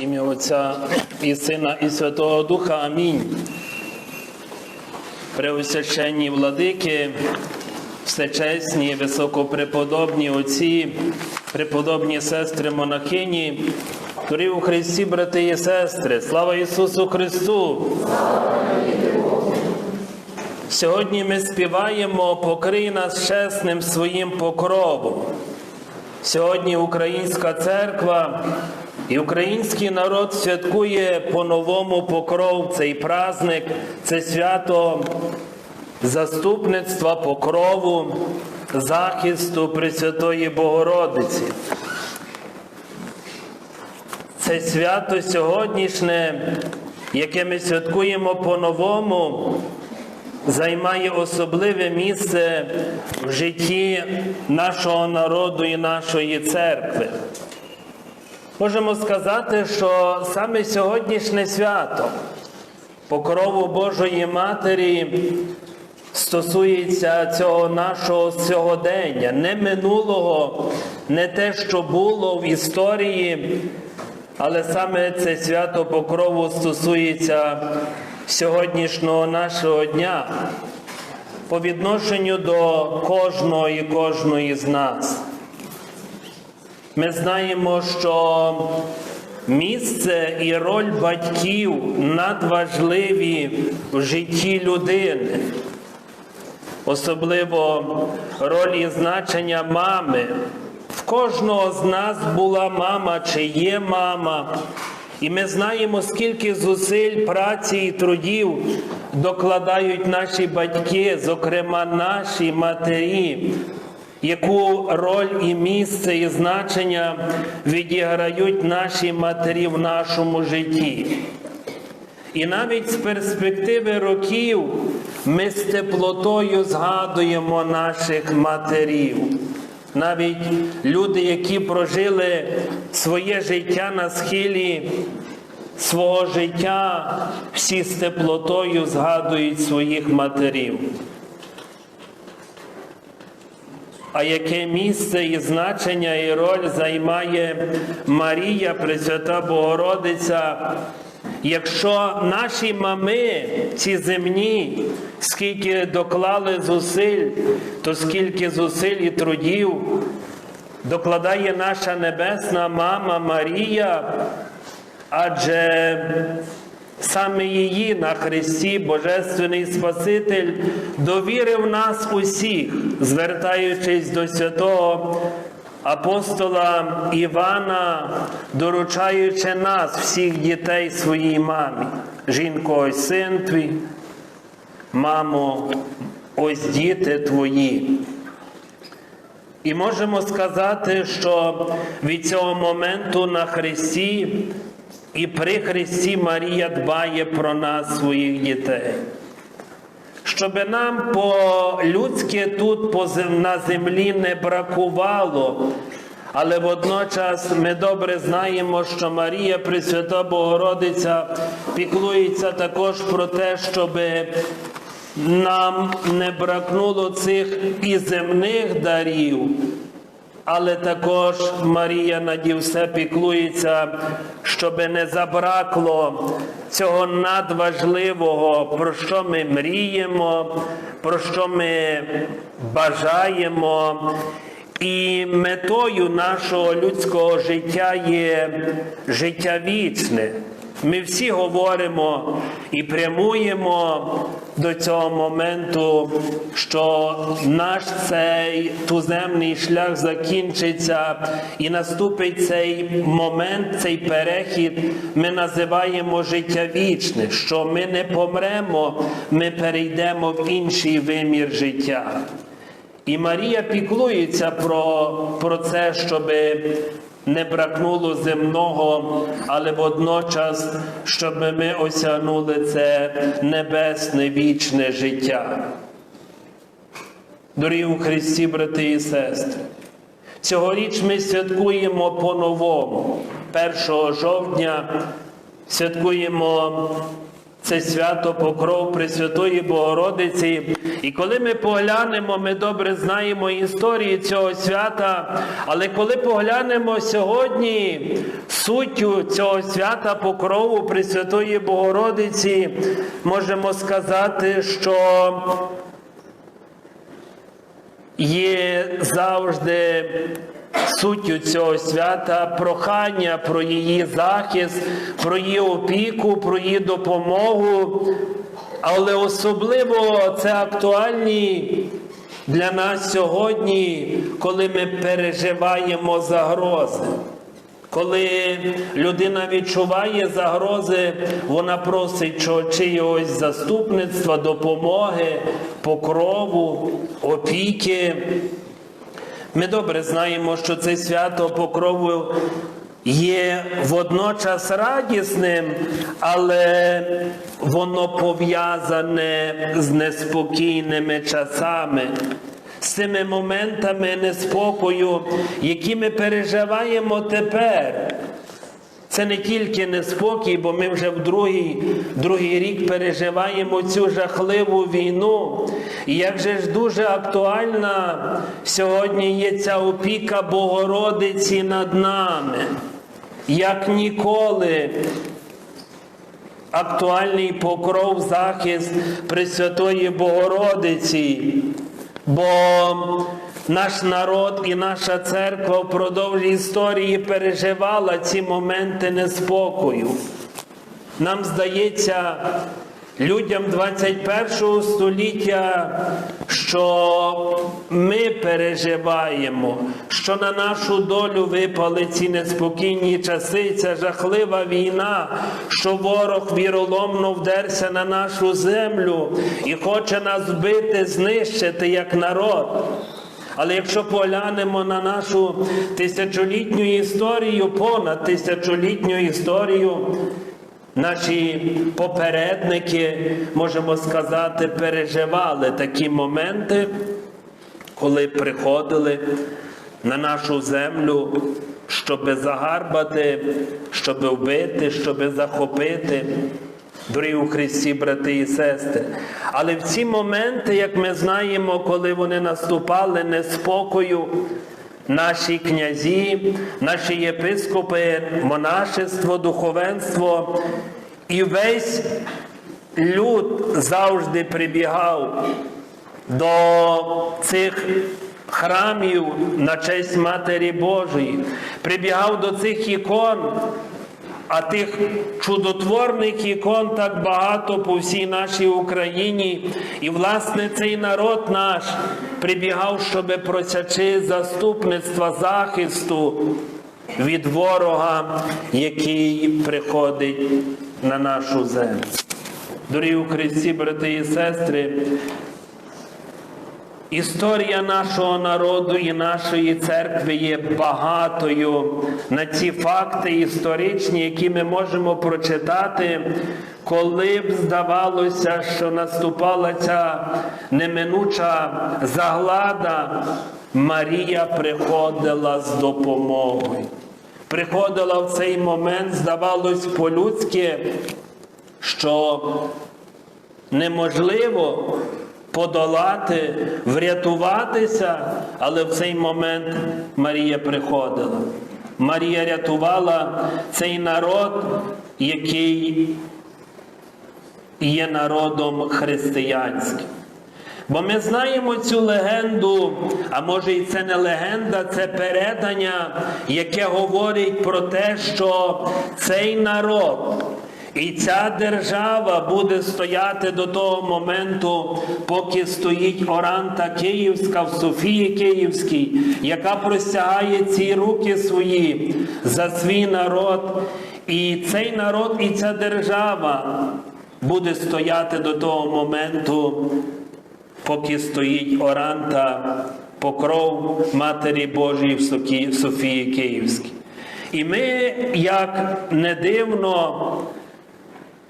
Ім'я Отця і Сина, і Святого Духа. Амінь. Преосвященні владики, всечесні, високопреподобні отці, преподобні сестри монахині, дорогі у Христі, брати і сестри, слава Ісусу Христу! Сьогодні ми співаємо «Покрий нас чесним своїм покровом. Сьогодні Українська церква і український народ святкує по-новому покров цей праздник, це свято заступництва, покрову, захисту Пресвятої Богородиці. Це свято сьогоднішнє, яке ми святкуємо по-новому, займає особливе місце в житті нашого народу і нашої церкви. Можемо сказати, що саме сьогоднішнє свято покрову Божої Матері стосується цього нашого сьогодення, не минулого, не те, що було в історії, але саме це свято покрову стосується сьогоднішнього нашого дня по відношенню до кожного і кожної з нас. Ми знаємо, що місце і роль батьків надважливі в житті людини, особливо роль і значення мами. В кожного з нас була мама чи є мама. І ми знаємо, скільки зусиль, праці і трудів докладають наші батьки, зокрема наші матері, яку роль і місце і значення відіграють наші матері в нашому житті. І навіть з перспективи років ми з теплотою згадуємо наших матерів. Навіть люди, які прожили своє життя на схилі свого життя, всі з теплотою згадують своїх матерів. А яке місце і значення і роль займає Марія, Пресвята Богородиця, якщо наші мами, ці земні, скільки доклали зусиль, то скільки зусиль і трудів докладає наша небесна мама Марія, адже Саме її на Христі Божественний Спаситель довірив нас усіх, звертаючись до святого апостола Івана, доручаючи нас, всіх дітей своїй мамі. Жінко, ось син твій, мамо, ось діти твої. І можемо сказати, що від цього моменту на Христі і при Христі Марія дбає про нас, своїх дітей. Щоб нам по-людськи тут по на землі не бракувало, але водночас ми добре знаємо, що Марія Пресвята Богородиця піклується також про те, щоб нам не бракнуло цих і земних дарів, але також Марія наді все піклується, щоб не забракло цього надважливого, про що ми мріємо, про що ми бажаємо. І метою нашого людського життя є життя вічне. Ми всі говоримо і прямуємо до цього моменту, що наш цей туземний шлях закінчиться і наступить цей момент, цей перехід. Ми називаємо життя вічне, що ми не помремо, ми перейдемо в інший вимір життя. І Марія піклується про, про це, щоб не бракнуло земного, але водночас, щоб ми осягнули це небесне вічне життя. Дорогі у Христі, брати і сестри, цьогоріч ми святкуємо по-новому. 1 жовтня святкуємо це свято Покров Пресвятої Богородиці. І коли ми поглянемо, ми добре знаємо історію цього свята. Але коли поглянемо сьогодні суттю цього свята Покрову Пресвятої Богородиці, можемо сказати, що є завжди суттю цього свята прохання про її захист, про її опіку, про її допомогу. Але особливо це актуальні для нас сьогодні, коли ми переживаємо загрози. Коли людина відчуває загрози, вона просить чо- чиїгось заступництва, допомоги, покрову, опіки. Ми добре знаємо, що це свято покрову є водночас радісним, але воно пов'язане з неспокійними часами, з тими моментами неспокою, які ми переживаємо тепер. Це не тільки неспокій, бо ми вже в другий, другий рік переживаємо цю жахливу війну. І як же ж дуже актуальна сьогодні є ця опіка Богородиці над нами, як ніколи. Актуальний покров захист Пресвятої Богородиці, бо наш народ і наша церква впродовж історії переживала ці моменти неспокою. Нам здається, людям 21 століття, що ми переживаємо, що на нашу долю випали ці неспокійні часи, ця жахлива війна, що ворог віроломно вдерся на нашу землю і хоче нас вбити, знищити як народ. Але якщо поглянемо на нашу тисячолітню історію, понад тисячолітню історію, наші попередники, можемо сказати, переживали такі моменти, коли приходили на нашу землю, щоб загарбати, щоб вбити, щоб захопити. Дорогі у Христі, брати і сестри. Але в ці моменти, як ми знаємо, коли вони наступали неспокою, наші князі, наші єпископи, монашество, духовенство і весь люд завжди прибігав до цих храмів на честь Матері Божої, прибігав до цих ікон. А тих чудотворних ікон так багато по всій нашій Україні. І, власне, цей народ наш прибігав, щоби просячи заступництва захисту від ворога, який приходить на нашу землю. Дорогі у Христі, брати і сестри, Історія нашого народу і нашої церкви є багатою на ці факти історичні, які ми можемо прочитати, коли б здавалося, що наступала ця неминуча заглада, Марія приходила з допомогою. Приходила в цей момент, здавалось, по-людськи, що неможливо подолати, врятуватися, але в цей момент Марія приходила. Марія рятувала цей народ, який є народом християнським. Бо ми знаємо цю легенду, а може і це не легенда, це передання, яке говорить про те, що цей народ і ця держава буде стояти до того моменту, поки стоїть Оранта Київська в Софії Київській, яка простягає ці руки свої за свій народ. І цей народ, і ця держава буде стояти до того моменту, поки стоїть Оранта, покров Матері Божої в Софії Київській. І ми, як не дивно,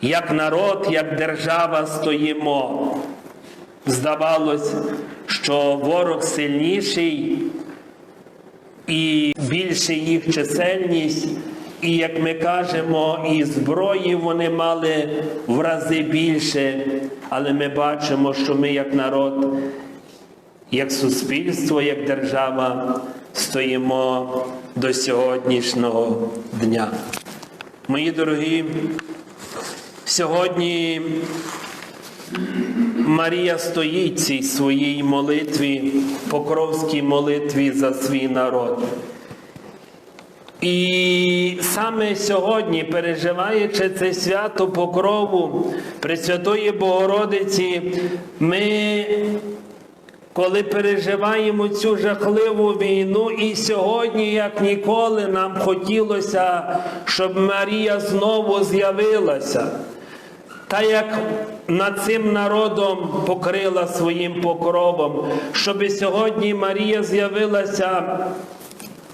як народ, як держава стоїмо. Здавалось, що ворог сильніший і більше їх чисельність, І як ми кажемо, і зброї вони мали в рази більше, але ми бачимо, що ми як народ, як суспільство, як держава стоїмо до сьогоднішнього дня. Мої дорогі, сьогодні Марія стоїть цій своїй молитві, покровській молитві за свій народ. І саме сьогодні, переживаючи це свято покрову Пресвятої Богородиці, ми, коли переживаємо цю жахливу війну, і сьогодні, як ніколи, нам хотілося, щоб Марія знову з'явилася. Та як над цим народом покрила своїм покровом, щоб сьогодні Марія з'явилася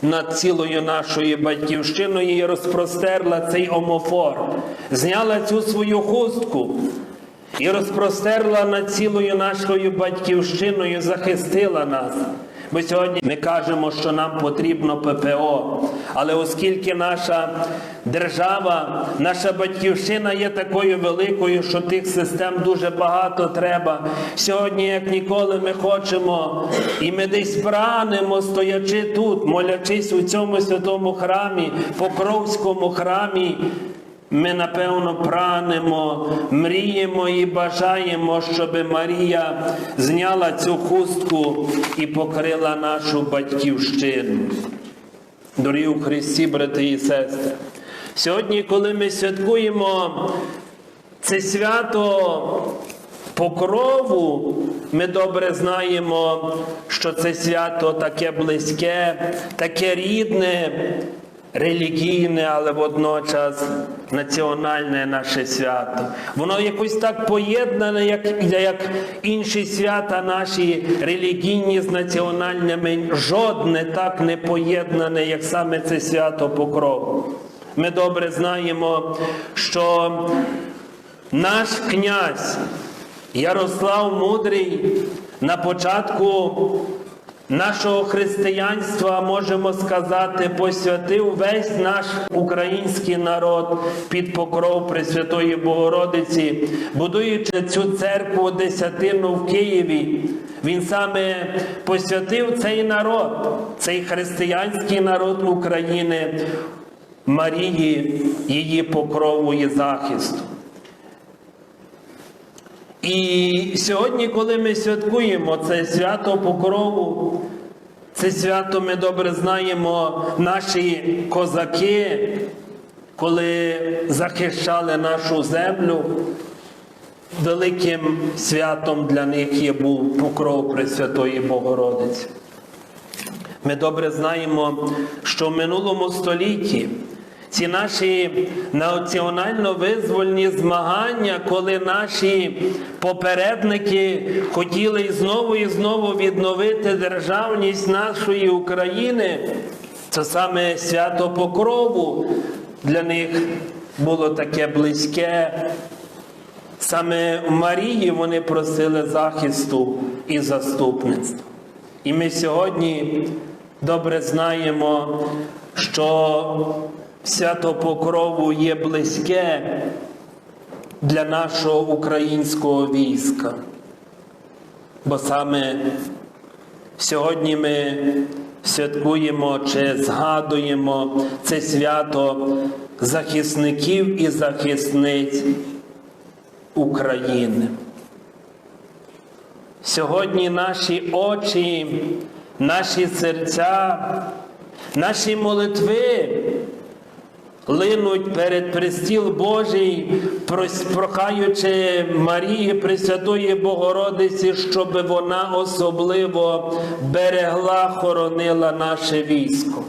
над цілою нашою батьківщиною і розпростерла цей омофор, зняла цю свою хустку і розпростерла над цілою нашою батьківщиною, захистила нас. Бо сьогодні ми кажемо, що нам потрібно ППО. Але оскільки наша держава, наша батьківщина є такою великою, що тих систем дуже багато треба. Сьогодні, як ніколи, ми хочемо, і ми десь пранемо, стоячи тут, молячись у цьому святому храмі, Покровському храмі. Ми напевно пранемо, мріємо і бажаємо, щоб Марія зняла цю хустку і покрила нашу батьківщину. Дорогі у Христі, брати і сестри, сьогодні, коли ми святкуємо це свято покрову, ми добре знаємо, що це свято таке близьке, таке рідне релігійне, але водночас національне наше свято. Воно якось так поєднане, як, як інші свята наші релігійні з національними. Жодне так не поєднане, як саме це свято покрову. Ми добре знаємо, що наш князь Ярослав Мудрий на початку нашого християнства, можемо сказати, посвятив весь наш український народ під покров Пресвятої Богородиці, будуючи цю церкву десятину в Києві. Він саме посвятив цей народ, цей християнський народ України Марії, її покрову і захисту. І сьогодні, коли ми святкуємо це свято покрову, це свято ми добре знаємо, наші козаки, коли захищали нашу землю, великим святом для них є був покров Пресвятої Богородиці. Ми добре знаємо, що в минулому столітті ці наші національно-визвольні змагання, коли наші попередники хотіли знову і знову відновити державність нашої України, це саме свято Покрову для них було таке близьке. Саме в Марії вони просили захисту і заступництва. І ми сьогодні добре знаємо, що свято Покрову є близьке для нашого українського війська. Бо саме сьогодні ми святкуємо чи згадуємо це свято захисників і захисниць України. Сьогодні наші очі, наші серця, наші молитви линуть перед престіл Божий, прохаючи Марії Пресвятої Богородиці, щоб вона особливо берегла, хоронила наше військо.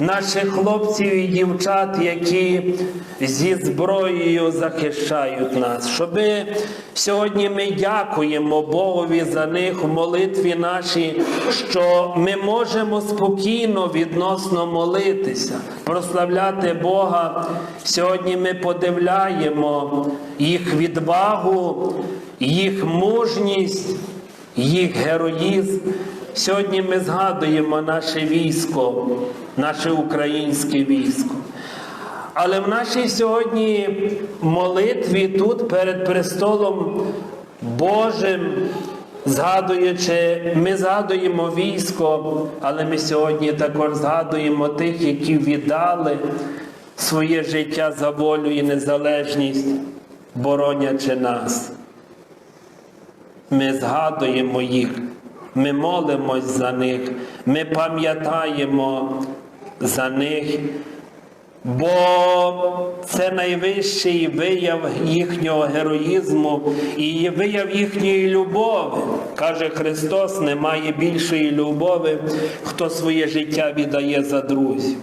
Наших хлопців і дівчат, які зі зброєю захищають нас. Щоби сьогодні ми дякуємо Богові за них в молитві нашій, що ми можемо спокійно відносно молитися, прославляти Бога. Сьогодні ми подивляємо їх відвагу, їх мужність, їх героїзм. Сьогодні ми згадуємо наше військо, наше українське військо. Але в нашій сьогодні молитві тут перед престолом Божим, згадуючи, ми згадуємо військо, але ми сьогодні також згадуємо тих, які віддали своє життя за волю і незалежність, боронячи нас. Ми згадуємо їх, ми молимось за них, ми пам'ятаємо за них, бо це найвищий вияв їхнього героїзму і вияв їхньої любові. Каже Христос, немає більшої любові, хто своє життя віддає за друзів.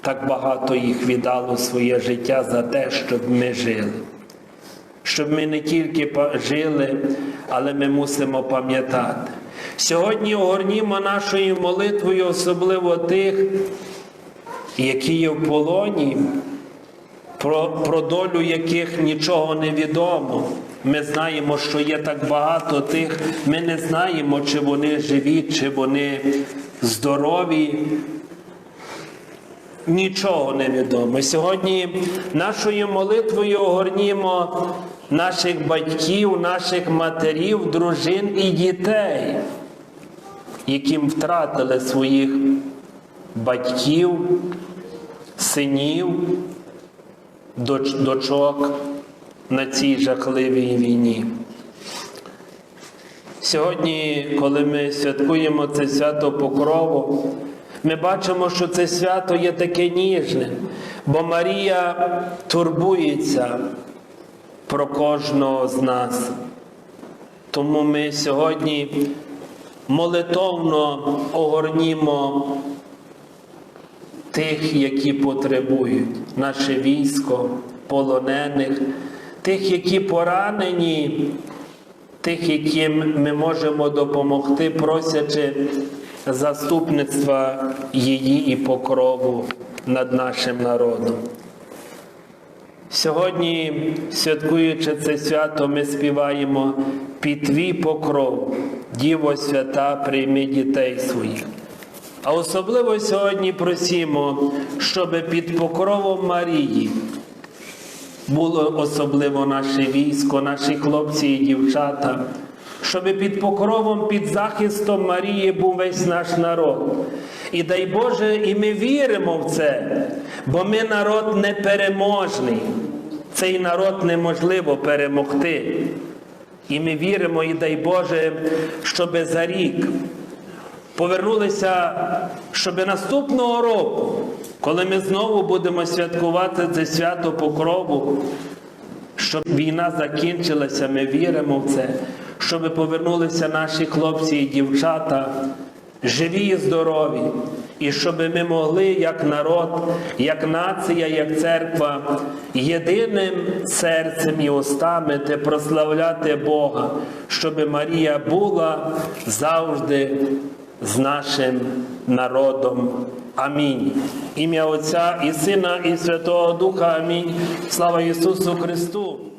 Так багато їх віддало своє життя за те, щоб ми жили. Щоб ми не тільки жили, але ми мусимо пам'ятати. Сьогодні огорнімо нашою молитвою, особливо тих, які є в полоні, про, про долю яких нічого не відомо. Ми знаємо, що є так багато тих, ми не знаємо, чи вони живі, чи вони здорові. Нічого не відомо. Сьогодні нашою молитвою огорнімо наших батьків, наших матерів, дружин і дітей, яким втратили своїх батьків, синів, доч- дочок на цій жахливій війні. Сьогодні, коли ми святкуємо це свято Покрову, ми бачимо, що це свято є таке ніжне, бо Марія турбується про кожного з нас. Тому ми сьогодні молитовно огорнімо тих, які потребують, наше військо, полонених, тих, які поранені, тих, яким ми можемо допомогти, просячи заступництва її і покрову над нашим народом. Сьогодні, святкуючи це свято, ми співаємо під твій покров, Діво свята, прийми дітей своїх. А особливо сьогодні просимо, щоб під покровом Марії було особливо наше військо, наші хлопці і дівчата, щоб під покровом, під захистом Марії був весь наш народ. І дай Боже, і ми віримо в це, бо ми народ непереможний. Цей народ неможливо перемогти. І ми віримо, і дай Боже, щоб за рік повернулися, щоб наступного року, коли ми знову будемо святкувати це свято Покрову, щоб війна закінчилася, ми віримо в це, щоб повернулися наші хлопці і дівчата, живі і здорові, і щоб ми могли, як народ, як нація, як церква, єдиним серцем і устами те прославляти Бога, щоб Марія була завжди з нашим народом. Амінь. Ім'я Отця і Сина, і Святого Духа. Амінь. Слава Ісусу Христу!